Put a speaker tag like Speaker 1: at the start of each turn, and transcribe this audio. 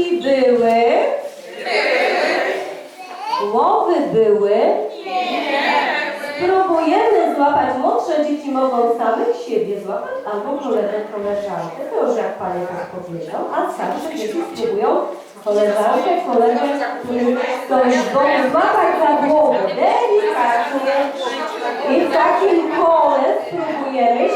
Speaker 1: Ręki były. Głowy były. Spróbujemy złapać. Młodsze dzieci mogą samych siebie złapać albo królewę koleżankę. To już jak Pan Jezus tak powiedział. A starsze dzieci spróbują koleżankę, kolegę, ktoś go złapać za głowę. Delikatnie. I w takim kole spróbujemy